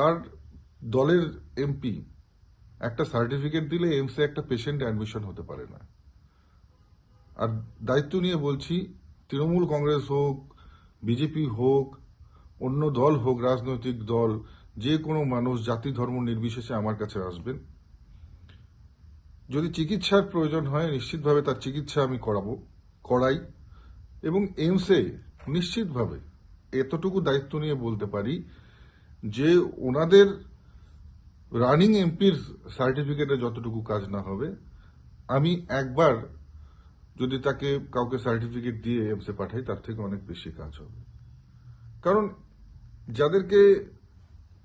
তার দলের এমপি একটা সার্টিফিকেট দিলে এমসে একটা পেশেন্ট অ্যাডমিশন হতে পারে না। আর দায়িত্ব নিয়ে বলছি, তৃণমূল কংগ্রেস হোক বিজেপি হোক, অন্য দল হোক, রাজনৈতিক দল, যে কোনো মানুষ, জাতি, ধর্ম নির্বিশেষে আমার কাছে আসবেন। যদি চিকিৎসার প্রয়োজন হয়, নিশ্চিতভাবে তার চিকিৎসা আমি করাবো, করাই। এবং এইমসে নিশ্চিতভাবে এতটুকু দায়িত্ব নিয়ে বলতে পারি যে ওনাদের রানিং এমপির সার্টিফিকেটে যতটুকু কাজ না হবে, আমি একবার যদি তাকে কাউকে সার্টিফিকেট দিয়ে এমসে পাঠাই, তার থেকে অনেক বেশি কাজ হবে। কারণ যাদেরকে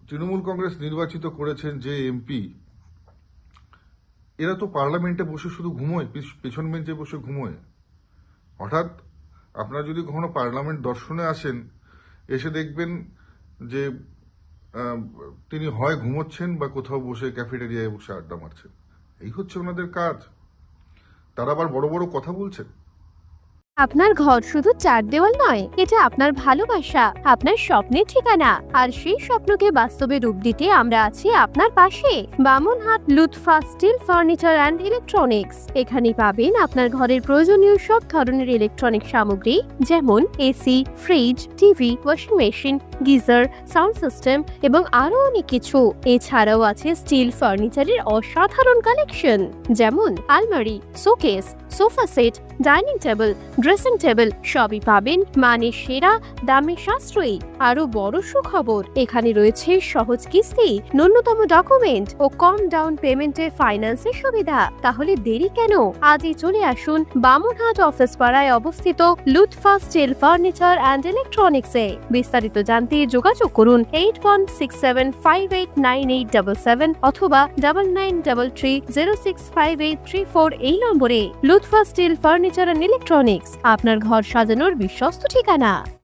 তৃণমূল কংগ্রেস নির্বাচিত করেছেন যে এমপি এরা তো পার্লামেন্টে বসে শুধু ঘুমোয়, পিছ- পেছন বেঞ্চে বসে ঘুমোয়। হঠাৎ আপনারা যদি কখনো পার্লামেন্ট দর্শনে আসেন, এসে দেখবেন যে তিনি হয় ঘুমোচ্ছেন বা কোথাও বসে ক্যাফেটেরিয়ায় বসে আড্ডা মারছেন। এই হচ্ছে ওনাদের কাজ। তারা আবার বড় বড় কথা বলছেন। আপনার ঘর শুধু চার দেওয়াল নয়, এটা আপনার ভালোবাসা, আপনার স্বপ্নের ঠিকানা, আর সেই স্বপ্নকে বাস্তবে রূপ দিতে আমরা আছি আপনার পাশে। Bamanhat Lutfa steel furniture and electronics. এখানে পাবেন আপনার ঘরের প্রয়োজনীয় সব ধরনের ইলেকট্রনিক সামগ্রী, যেমন AC, fridge, TV, washing machine geyser, sound system এবং আরও অনেক কিছু। এছাড়াও আছে স্টিল ফার্নিচারের অসাধারণ কালেকশন, যেমন আলমারি, showcase, sofa set, dining table, dressing table সবই পাবেন মানে সেরা দামে সাশ্রয়ী। আরও বড় সুখবর, এখানে রয়েছে সহজ কিস্তি, ন্যূনতম ডকুমেন্ট ও কম ডাউন পেমেন্টের ফাইন্যান্সের সুবিধা। তাহলে দেরি কেন? আজই চলে আসুন বামুনহাট অফিস পাড়ায় অবস্থিত লুৎফা স্টিল ফার্নিচার অ্যান্ড ইলেকট্রনিক্সে। বিস্তারিত জানতে যোগাযোগ করুন eight one six seven five eight nine eight double seven অথবা double nine double three zero six five eight three four এই নম্বরে Lutfa steel furniture and electronics আপনার ঘর সাজানোর বিশ্বস্ত ঠিকানা।